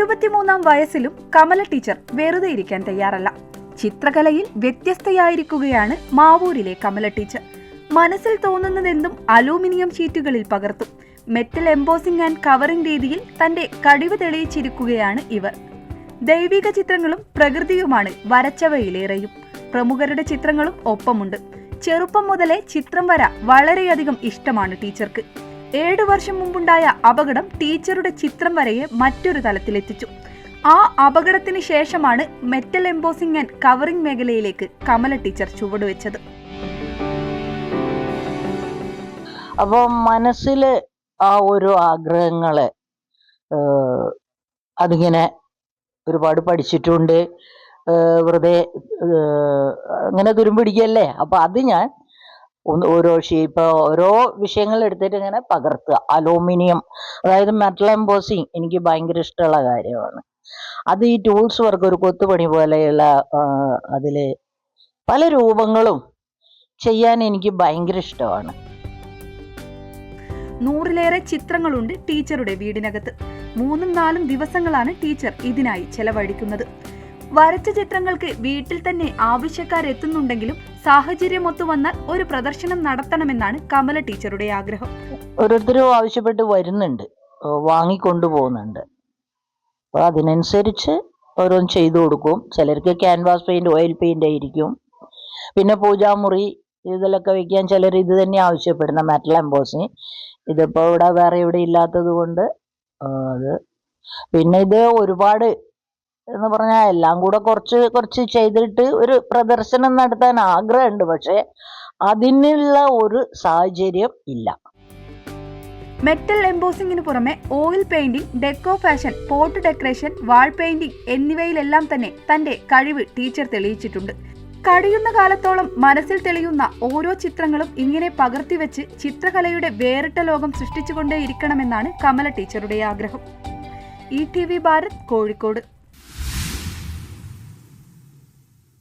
എഴുപത്തിമൂന്നാം വയസ്സിലും കമല ടീച്ചർ വെറുതെ ഇരിക്കാൻ തയ്യാറല്ല. ചിത്രകലയിൽ വ്യത്യസ്തയായിരിക്കുകയാണ് മാവൂരിലെ കമല ടീച്ചർ. മനസ്സിൽ തോന്നുന്നതെന്തും അലൂമിനിയം ഷീറ്റുകളിൽ പകർത്തും. മെറ്റൽ എംബോസിംഗ് ആൻഡ് കവറിംഗ് രീതിയിൽ തന്റെ കഴിവ് തെളിയിച്ചിരിക്കുകയാണ് ഇവർ. ദൈവിക ചിത്രങ്ങളും പ്രകൃതിയുമാണ് വരച്ചവയിലേറെയും. പ്രമുഖരുടെ ചിത്രങ്ങളും ഒപ്പമുണ്ട്. ചെറുപ്പം മുതലേ ചിത്രം വര വളരെയധികം ഇഷ്ടമാണ് ടീച്ചർക്ക്. ഏഴു വർഷം മുമ്പുണ്ടായ അപകടം ടീച്ചറുടെ ചിത്രം വരയെ മറ്റൊരു തലത്തിലെത്തിച്ചു. ആ അപകടത്തിന് ശേഷമാണ് മെറ്റൽ എംബോസിംഗ് ആൻഡ് കവറിംഗ് മേഖലയിലേക്ക് കമല ടീച്ചർ ചുവടുവെച്ചത് അപ്പോൾ മനസ്സിൽ ആ ഒരു ആഗ്രഹങ്ങളെ അതിങ്ങനെ ഒരുപാട് പഠിച്ചിട്ടുണ്ട്. വെറുതെ അങ്ങനെ തുരുമ്പിടിക്കല്ലേ അപ്പൊ അത് ഞാൻ ഓരോ ഷേപ്പ് ഓരോ വിഷയങ്ങൾ എടുത്തിട്ട് ഇങ്ങനെ പകർത്തുക. അലൂമിനിയം അതായത് മെറ്റൽ എംബോസിങ് എനിക്ക് ഭയങ്കര ഇഷ്ടമുള്ള കാര്യമാണ്. അത് ഈ ടൂൾസ് വർക്ക് ഒരു കൊത്തുപണി പോലെയുള്ള അതിൽ പല രൂപങ്ങളും ചെയ്യാൻ എനിക്ക് ഭയങ്കര ഇഷ്ടമാണ്. നൂറിലേറെ ചിത്രങ്ങളുണ്ട് ടീച്ചറുടെ വീടിനകത്ത്. മൂന്നും നാലും ദിവസങ്ങളാണ് ടീച്ചർ ഇതിനായി ചെലവഴിക്കുന്നത്. വരച്ച ചിത്രങ്ങൾക്ക് വീട്ടിൽ തന്നെ ആവശ്യക്കാരെത്തുന്നുണ്ടെങ്കിലും സാഹചര്യമൊത്തു വന്നാൽ ഒരു പ്രദർശനം നടത്തണമെന്നാണ് കമല ടീച്ചറുടെ ആഗ്രഹം. ഓരോരുത്തരും ആവശ്യപ്പെട്ട് വരുന്നുണ്ട്. വാങ്ങിക്കൊണ്ടുപോകുന്നുണ്ട് വാങ്ങിക്കൊണ്ടു പോകുന്നുണ്ട്. അപ്പോൾ അതിനനുസരിച്ച് ഓരോന്ന് ചെയ്തു കൊടുക്കും. ചിലർക്ക് ക്യാൻവാസ് പെയിന്റ് ഓയിൽ പെയിന്റ് ആയിരിക്കും. പിന്നെ പൂജാമുറി ഇതിലൊക്കെ വെക്കാൻ ചിലർ ഇത് തന്നെ ആവശ്യപ്പെടുന്ന മെറ്റൽ എംബോസിങ് ഇതിപ്പോൾ ഇവിടെ വേറെ ഇവിടെ ഇല്ലാത്തത് കൊണ്ട് അത്. പിന്നെ ഇത് ഒരുപാട് എന്ന് പറഞ്ഞാൽ എല്ലാം കൂടെ കുറച്ച് കുറച്ച് ചെയ്തിട്ട് ഒരു പ്രദർശനം നടത്താൻ ആഗ്രഹമുണ്ട്. പക്ഷേ അതിനുള്ള ഒരു സാഹചര്യം ഇല്ല. മെറ്റൽ എംബോസിംഗിന് പുറമെ oil painting deco fashion port decoration wall painting എന്നിവയിലെല്ലാം തന്നെ തന്റെ കഴിവ് ടീച്ചർ തെളിയിച്ചിട്ടുണ്ട്. കഴിയുന്ന കാലത്തോളം മനസ്സിൽ തെളിയുന്ന ഓരോ ചിത്രങ്ങളും ഇങ്ങനെ പകർത്തിവെച്ച് ചിത്രകലയുടെ വേറിട്ട ലോകം സൃഷ്ടിച്ചുകൊണ്ടേയിരിക്കണമെന്നാണ് കമല ടീച്ചറുടെ ആഗ്രഹം. E T V Bharat Kozhikode.